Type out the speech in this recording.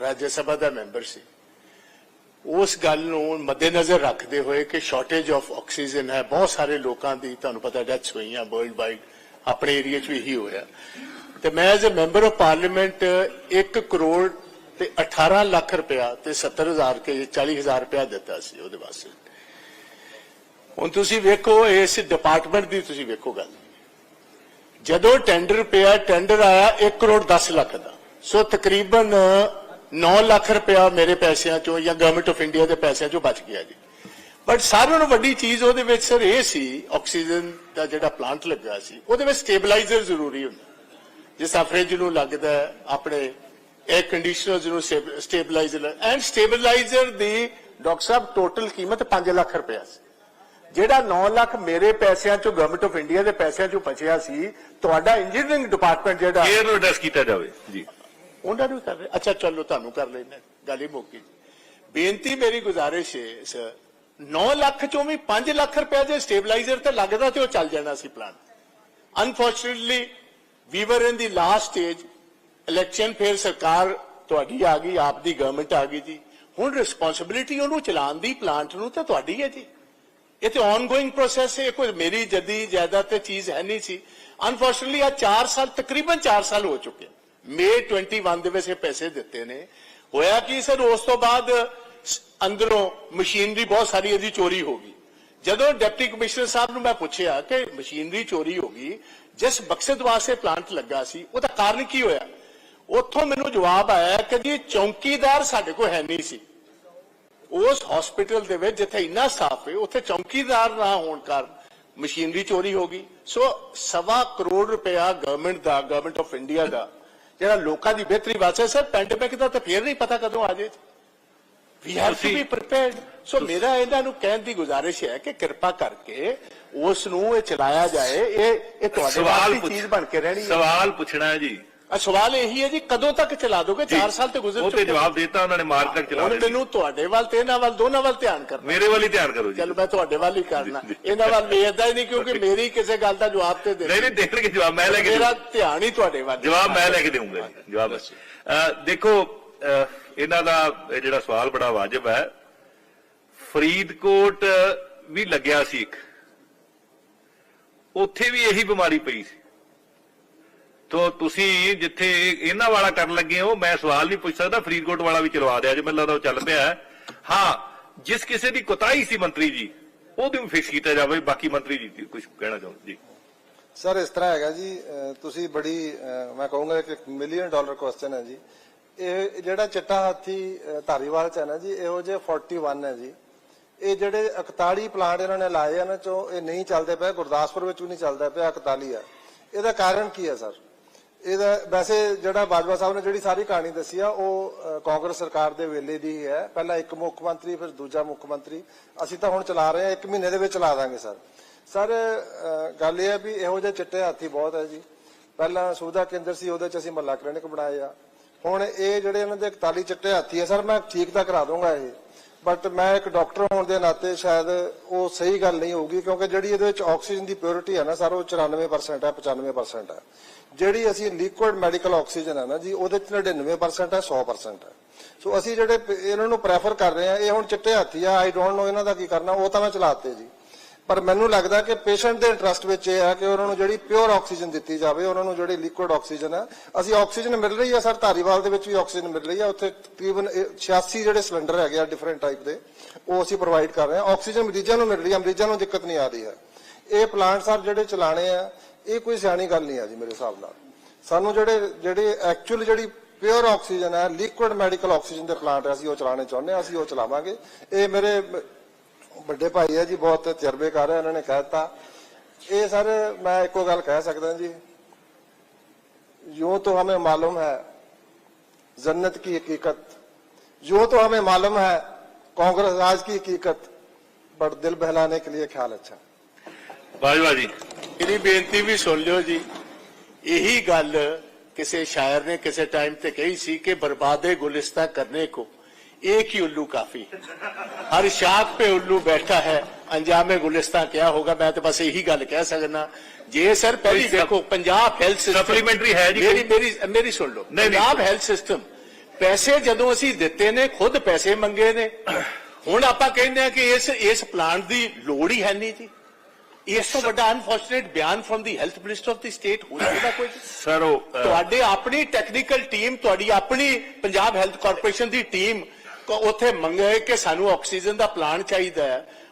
ਰਾਜ ਸਭਾ ਦਾ member ਸੀ। ਉਸ ਗੱਲ ਨੂੰ ਮੱਦੇਨਜ਼ਰ ਰੱਖਦੇ ਹੋਏ ਕਿ ਸ਼ਾਰਟੇਜ ਆਫ ਆਕਸੀਜਨ ਹੈ, ਬਹੁਤ ਸਾਰੇ ਲੋਕਾਂ ਦੀ ਤੁਹਾਨੂੰ ਪਤਾ ਡੈਥਸ ਹੋਈਆਂ ਵਰਲਡ ਵਾਈਡ ਆਪਣੇ ਏਰੀਆ 'ਚ ਵੀ ਇਹੀ ਹੋਇਆ। ਤੇ ਮੈਂ as a member of parliament 1 crore ਤੇ 18 ਲੱਖ ਰੁਪਇਆ ਤੇ 70000 ਕੇ 40000 ਰੁਪਇਆ ਦਿੱਤਾ ਸੀ ਉਹਦੇ ਵਾਸਤੇ। ਹੁਣ ਤੁਸੀਂ ਵੇਖੋ, ਇਸ ਡਿਪਾਰਟਮੈਂਟ ਦੀ ਤੁਸੀਂ ਵੇਖੋ ਗੱਲ। ਜਦੋਂ ਟੈਂਡਰ ਪਿਆ ਟੈਂਡਰ ਆਇਆ 1 ਕਰੋੜ 10 ਲੱਖ ਦਾ। ਸੋ ਤਕਰੀਬਨ 9 ਲੱਖ ਰੁਪਇਆ ਮੇਰੇ ਪੈਸਿਆਂ ਚੋਂ ਜਾਂ ਗਵਰਨਮੈਂਟ ਆਫ ਇੰਡੀਆ ਦੇ ਪੈਸਿਆਂ ਚੋਂ ਬਚ ਗਿਆ ਜੀ। ਬਟ ਸਾਰਿਆਂ ਨੂੰ ਵੱਡੀ ਚੀਜ਼ ਉਹਦੇ ਵਿੱਚ ਸਰ ਇਹ ਸੀ ਆਕਸੀਜਨ ਦਾ ਜਿਹੜਾ ਪਲਾਂਟ ਲੱਗਾ ਸੀ, ਉਹਦੇ ਵਿੱਚ ਸਟੇਬਲਾਈਜ਼ਰ ਜ਼ਰੂਰੀ ਹੁੰਦਾ। ਜਿਸ ਫ੍ਰਿਜ ਨੂੰ ਲੱਗਦਾ, ਆਪਣੇ 에ਅਰ ਕੰਡੀਸ਼ਨਰਸ ਨੂੰ ਸਟੇਬਲਾਈਜ਼ਰ ਐਂਡ ਸਟੇਬਲਾਈਜ਼ਰ ਦੀ ਡਾਕਟਰ ਸਾਹਿਬ ਟੋਟਲ ਕੀਮਤ 5 ਲੱਖ ਰੁਪਇਆ ਸੀ। ਜਿਹੜਾ 9 ਲੱਖ ਮੇਰੇ ਪੈਸਿਆਂ ਚੋਂ ਗਵਰਨਮੈਂਟ ਆਫ ਇੰਡੀਆ ਦੇ ਪੈਸਿਆਂ ਚੋਂ ਬਚਿਆ ਸੀ, ਤੁਹਾਡਾ ਇੰਜੀਨੀਅਰਿੰਗ ਡਿਪਾਰਟਮੈਂਟ ਜਿਹੜਾ ਕੇਅਰ ਨੂੰ ਐਡਰੈਸ ਕੀਤਾ ਜਾਵੇ, ਜੀ। ਉਹਨਾਂ ਨੂੰ ਕਰ ਰਹੇ ਅੱਛਾ, ਚਲੋ ਤੁਹਾਨੂੰ ਕਰ ਲੈਣਾ ਗੱਲ ਹੀ ਮੁੱਕੀ ਬੇਨਤੀ ਮੇਰੀ ਗੁਜ਼ਾਰਿਸ਼ ਹੈ, ਸਰ 9 ਲੱਖ ਚੋਂ ਵੀ 5 ਲੱਖ ਰੁਪਏ ਦੇ ਸਟੇਬਲਾਈਜ਼ਰ ਤੇ ਲੱਗਦਾ ਤੇ ਉਹ ਚੱਲ ਜਾਣਾ ਸੀ plan unfortunately we were in the last stage election ਫਿਰ ਸਰਕਾਰ ਤੁਹਾਡੀ ਆ ਗਈ, ਆਪ ਦੀ ਗਵਰਨਮੈਂਟ ਆ ਗਈ ਜੀ। ਹੁਣ ਰਿਸਪੌਂਸਿਬਿਲਿਟੀ ਉਹਨੂੰ ਚਲਾਉਣ ਦੀ ਪਲਾਂਟ ਨੂੰ ਤਾਂ ਤੁਹਾਡੀ ਹੈ ਜੀ। ਇਹ ਤੇ ਆਨਗੋਇੰਗ ਪ੍ਰੋਸੈਸ ਹੈ ਕੋਈ ਮੇਰੀ ਜੱਦੀ ਜਾਇਦਾਦ ਤੇ ਚੀਜ਼ ਹੈ ਨਹੀਂ ਸੀ। ਅਨਫੋਰਚੂਨਟਲੀ ਆ 4 ਸਾਲ, ਤਕਰੀਬਨ 4 ਸਾਲ ਹੋ ਚੁੱਕੇ ਮੇ 21 ਦੇ ਵਿੱਚ ਇਹ ਪੈਸੇ ਦਿੱਤੇ ਨੇ। ਹੋਇਆ ਕੀ ਸਰ, ਉਸ ਤੋਂ ਬਾਅਦ ਅੰਦਰੋਂ ਮਸ਼ੀਨਰੀ ਬਹੁਤ ਸਾਰੀ ਇਹਦੀ ਚੋਰੀ ਹੋ ਗਈ। ਜਦੋਂ ਡਿਪਟੀ ਕਮਿਸ਼ਨਰ ਸਾਹਿਬ ਨੂੰ ਮੈਂ ਪੁੱਛਿਆ ਕਿ ਮਸ਼ੀਨਰੀ ਚੋਰੀ ਹੋ ਗਈ, ਜਿਸ ਮਕਸਦ ਵਾਸਤੇ ਪਲਾਂਟ ਲੱਗਾ ਸੀ, ਉਹਦਾ ਕਾਰਨ ਕੀ ਹੋਇਆ? ਉੱਥੋਂ ਮੈਨੂੰ ਜਵਾਬ ਆਇਆ ਕਿ ਜੀ ਚੌਕੀਦਾਰ ਸਾਡੇ ਕੋਲ ਹੈ ਨਹੀਂ ਸੀ। ਉਸ ਹਸਪੀਟਲ ਦੇ ਵਿੱਚ ਜਿੱਥੇ ਇੰਨਾ ਸਟਾਫ ਹੈ, ਉੱਥੇ ਚੌਕੀਦਾਰ ਨਾ ਹੋਣ ਕਾਰਨ ਮਸ਼ੀਨਰੀ ਚੋਰੀ ਹੋ ਗਈ। ਸੋ ਸਵਾ ਕਰੋੜ ਰੁਪਇਆ ਗਵਰਨਮੈਂਟ ਦਾ ਗਵਰਨਮੈਂਟ ਆਫ ਇੰਡੀਆ ਦਾ ਜਿਹੜਾ ਲੋਕਾਂ ਦੀ ਬਿਹਤਰੀ ਵਾਸਤੇ ਸਰ ਪੈਂਡੇਮਿਕ ਦਾ ਤਾਂ ਫੇਰ ਨਹੀਂ ਪਤਾ ਕਦੋਂ ਆ ਜੇ we have to be prepared so ਮੇਰਾ ਇਹਨਾਂ ਨੂੰ ਕਹਿਣ ਦੀ ਗੁਜ਼ਾਰਿਸ਼ ਹੈ ਕਿ ਕਿਰਪਾ ਕਰਕੇ ਉਸ ਨੂੰ ਇਹ ਚਲਾਇਆ ਜਾਏ। ਇਹ ਇਹ ਤੁਹਾਡੇ ਵਾਸਤੇ ਚੀਜ਼ ਬਣ ਕੇ ਰਹਿਣੀ ਹੈ। ਸਵਾਲ ਪੁੱਛਣਾ ਹੈ ਜੀ। ਆ ਸਵਾਲ ਇਹੀ ਹੈ ਜੀ ਕਦੋਂ ਤੱਕ ਚਲਾ ਦੋਗੇ? 4 ਸਾਲ ਤੇ ਗੁਜ਼ਰ ਉਹ ਤੇ ਚੁੱਕੇ ਜਵਾਬ ਦਿੱਤਾ ਉਹਨਾਂ ਨੇ ਮਾਰਚ ਤੱਕ ਚਲਾ ਹੁਣ ਮੈਨੂੰ ਤੁਹਾਡੇ ਵੱਲ ਤੇ ਇਹਨਾਂ ਵੱਲ ਦੋਨਾਂ ਵੱਲ ਧਿਆਨ ਕਰਨਾ। ਮੇਰੇ ਵੱਲ ਹੀ ਧਿਆਨ ਕਰੋ ਜੀ। ਚਲ ਮੈਂ ਤੁਹਾਡੇ ਵੱਲ ਹੀ ਕਰਨਾ। ਜੀ, ਜੀ। ਇਹਨਾਂ ਵੱਲ ਵੇਖਦਾ ਹੀ ਨਹੀਂ ਕਿਉਂਕਿ ਮੇਰੀ ਕਿਸੇ ਗੱਲ ਦਾ ਜਵਾਬ ਤੇ ਦੇ ਨਹੀਂ ਨਹੀਂ ਦੇਣਗੇ ਜਵਾਬ ਮੈਂ ਲੈ ਕੇ ਮੇਰਾ। ਧਿਆਨ ਹੀ ਤੁਹਾਡੇ ਵੱਲ ਜਵਾਬ ਮੈਂ ਲੈ ਕੇ ਦੇਵਾਂਗਾ ਜਵਾਬ ਅਹ, ਦੇਖੋ ਅਹ, ਇਹਨਾਂ ਦਾ ਇਹ ਜਿਹੜਾ ਸਵਾਲ ਬੜਾ ਵਾਜਬ ਹੈ। ਫਰੀਦਕੋਟ ਵੀ ਲੱਗਿਆ ਸੀ ਇੱਕ। ਉੱਥੇ ਵੀ ਇਹੀ ਬਿਮਾਰੀ ਪਈ ਸੀ। ਤੋ ਤੁਸੀਂ ਜਿੱਥੇ ਇਹਨਾਂ ਵਾਲਾ ਕਰਨ ਲੱਗੇ ਹੋ, ਮੈਂ ਸਵਾਲ ਨਹੀਂ ਪੁੱਛ ਸਕਦਾ, ਫਰੀਦਕੋਟ ਵਾਲਾ ਵੀ ਚਲਵਾ ਦਿਆ ਜੇ, ਮੈਨੂੰ ਲੱਗਦਾ ਉਹ ਚੱਲ ਪਿਆ ਹਾਂ। ਜਿਸ ਕਿਸੇ ਦੀ ਕੁਤਾਹੀ ਸੀ ਮੰਤਰੀ ਜੀ, ਉਹਦੇ ਵੀ ਫਿਕਸ ਕੀਤਾ ਜਾਵੇ, ਬਾਕੀ ਮੰਤਰੀ ਜੀ ਕੁਝ ਕਹਿਣਾ ਚਾਹੁੰਦੇ ਜੀ। ਸਰ, ਇਸ ਤਰ੍ਹਾਂ ਹੈਗਾ ਜੀ ਤੁਸੀਂ ਬੜੀ ਮੈਂ ਕਹੂੰਗਾ ਕਿ ਮਿਲੀਅਨ ਡਾਲਰ ਕੁਐਸਚਨ ਹੈ ਜੀ। ਇਹ ਜਿਹੜਾ ਚਿੱਟਾ ਹਾਥੀ ਧਾਰੀਵਾਲ ਚ ਹੈ ਨਾ ਜੀ, ਇਹੋ ਜਿਹੇ 41 ਹੈ ਜੀ। ਇਹ ਜਿਹੜੇ 41 ਪਲਾਂਟ ਇਹਨਾਂ ਨੇ ਲਾਏ ਆ ਚੋਂ ਇਹ ਨਹੀਂ ਚੱਲਦੇ ਪਏ, ਗੁਰਦਾਸਪੁਰ ਵਿੱਚ ਵੀ ਨਹੀਂ ਚੱਲਦਾ ਪਿਆ 41 ਆ। ਇਹਦਾ ਕਾਰਨ ਕੀ ਹੈ, ਸਰ? ਇਹਦਾ ਵੈਸੇ ਜਿਹੜਾ ਬਾਜਵਾ ਸਾਹਿਬ ਨੇ ਜਿਹੜੀ ਸਾਰੀ ਕਹਾਣੀ ਦੱਸੀ ਆ, ਉਹ ਕਾਂਗਰਸ ਸਰਕਾਰ ਦੇ ਵੇਲੇ ਦੀ ਹੈ। ਪਹਿਲਾਂ ਇੱਕ ਮੁੱਖ ਮੰਤਰੀ, ਫਿਰ ਦੂਜਾ ਮੁੱਖ ਮੰਤਰੀ। ਅਸੀਂ ਤਾਂ ਹੁਣ ਚਲਾ ਰਹੇ ਹਾਂ, ਇੱਕ ਮਹੀਨੇ ਦੇ ਵਿੱਚ ਚਲਾ ਦਾਂਗੇ, ਸਰ। ਸਰ ਗੱਲ ਇਹ ਹੈ ਵੀ ਇਹੋ ਜਿਹੇ ਚਿੱਟੇ ਹਾਥੀ ਬਹੁਤ ਹੈ ਜੀ। ਪਹਿਲਾਂ ਸੁਵਿਧਾ ਕੇਂਦਰ ਸੀ, ਉਹਦੇ ਚ ਅਸੀਂ ਮੱਲਾ ਕਲੀਨਿਕ ਬਣਾਏ ਆ। ਹੁਣ ਇਹ ਜਿਹੜੇ ਇਹਨਾਂ ਦੇ 41 ਚਿੱਟੇ ਹਾਥੀ ਹੈ ਸਰ, ਮੈਂ ਠੀਕ ਤਾਂ ਕਰਾ ਦੂੰਗਾ ਇਹ। ਬਟ ਮੈਂ ਇੱਕ ਡਾਕਟਰ ਹੋਣ ਦੇ ਨਾਤੇ ਸ਼ਾਇਦ ਉਹ ਸਹੀ ਗੱਲ ਨਹੀਂ ਹੋਊਗੀ, ਕਿਉਂਕਿ ਜਿਹੜੀ ਇਹਦੇ ਵਿੱਚ ਆਕਸੀਜਨ ਦੀ ਪਿਓਰਿਟੀ ਹੈ ਨਾ ਸਰ, ਉਹ 94% ਹੈ 95% ਹੈ। ਜਿਹੜੀ ਅਸੀਂ ਲਿਕੁਇਡ ਮੈਡੀਕਲ ਆਕਸੀਜਨ ਹੈ ਨਾ ਜੀ, ਉਹਦੇ ਚ 99% ਹੈ 100% ਹੈ। ਸੋ ਅਸੀਂ ਜਿਹੜੇ ਇਹਨਾਂ ਨੂੰ ਪ੍ਰੈਫਰ ਕਰ ਰਹੇ ਆ ਇਹ ਹੁਣ ਚਿੱਟੇ ਹੱਥੀ ਆ ਆਈ ਡੋਨਟ ਨੋ ਇਹਨਾਂ ਦਾ ਕੀ ਕਰਨਾ, ਉਹ ਤਾਂ ਮੈਂ ਚਲਾਤੇ ਜੀ। ਪਰ ਮੈਨੂੰ ਲੱਗਦਾ ਕਿ ਪੇਸ਼ੈਂਟ ਦੇ ਇੰਟਰਸਟ ਵਿੱਚ ਇਹ ਹੈ ਕਿ ਉਹਨਾਂ ਨੂੰ ਜਿਹੜੀ ਪਿਓਰ ਆਕਸੀਜਨ ਦਿੱਤੀ ਜਾਵੇ, ਉਹਨਾਂ ਨੂੰ ਜਿਹੜੀ ਲਿਕੁਇਡ ਆਕਸੀਜਨ ਹੈ ਅਸੀਂ ਆਕਸੀਜਨ ਮਿਲ ਰਹੀ ਹੈ ਸਰ, ਧਾਰੀਵਾਲ ਦੇ ਵਿੱਚ ਵੀ ਆਕਸੀਜਨ ਮਿਲ ਰਹੀ ਹੈ ਉੱਥੇ ਤਕਰੀਬਨ 86 ਜਿਹੜੇ ਸਿਲੰਡਰ ਹੈਗੇ ਆ ਡਿਫਰੈਂਟ ਟਾਈਪ ਦੇ, ਉਹ ਅਸੀਂ ਪ੍ਰੋਵਾਈਡ ਕਰ ਰਹੇ ਹਾਂ ਆਕਸੀਜਨ ਮਰੀਜ਼ਾਂ ਨੂੰ ਮਿਲ ਰਹੀ ਹੈ ਮਰੀਜ਼ਾਂ ਨੂੰ ਦਿੱਕਤ ਨਹੀਂ ਆ ਰਹੀ ਹੈ ਇਹ ਪਲਾਂਟ ਸਰ ਜਿਹੜੇ ਚਲਾਣੇ ਆ, ਇਹ ਕੋਈ ਸਿਆਣੀ ਗੱਲ ਨਹੀਂ ਆ ਜੀ ਮੇਰੇ ਹਿਸਾਬ ਨਾਲ। ਸਾਨੂੰ ਜਿਹੜੇ ਜਿਹੜੇ ਐਕਚੁਅਲ ਜਿਹੜੀ ਪਿਓਰ ਆਕਸੀਜਨ ਹੈ ਲਿਕੁਇਡ ਮੈਡੀਕਲ ਆਕਸੀਜਨ ਦੇ ਪਲਾਂਟ ਅਸੀਂ ਉਹ ਚਲਾਣੇ ਚਾਹੁੰਦੇ ਹਾਂ ਅਸੀਂ ਉਹ ਚਲਾਵਾਂਗੇ। ਇਹ ਮੇਰੇ ਵੱਡੇ भाई है जी बहुत तजर्बे कर रहे ਨੇ कहता ये सर मैं एक गल कह सकता जी यूँ तो हमें मालूम है जन्नत की हकीकत यूँ तो हमें मालूम है कांग्रेस राज की हकीकत बट दिल बहलाने के लिए ख्याल अच्छा बाजवा जी मेरी बेनती भी सुन लो जी यही गल किसी शायर ने किसी टाइम से कही सी कि बर्बादे गुलिस्ता करने को एक ही उल्लू काफ़ी। हर शाख पे उल्लू बैठा है। अंजाम गुलिस्तान क्या होगा? मैं तो बस यही गल कह सकना। जे सर पहली देखो पंजाब हेल्थ सिस्टम है मेरी, मेरी, मेरी सुन लो। पंजाब हेल्थ सिस्टम पैसे जदों असी दिते ने खुद पैसे मंगे ने। हूँ आप कहने कि इस इस प्लांट की लोड ही है नहीं जी। तो अपनी टेक्निकल टीम अपनी टीम ਉੱਥੇ ਮੰਗੇ ਕਿ ਸਾਨੂੰ ਆਕਸੀਜਨ ਦਾ ਪਲਾਨ ਚਾਹੀਦਾ ਹੈ।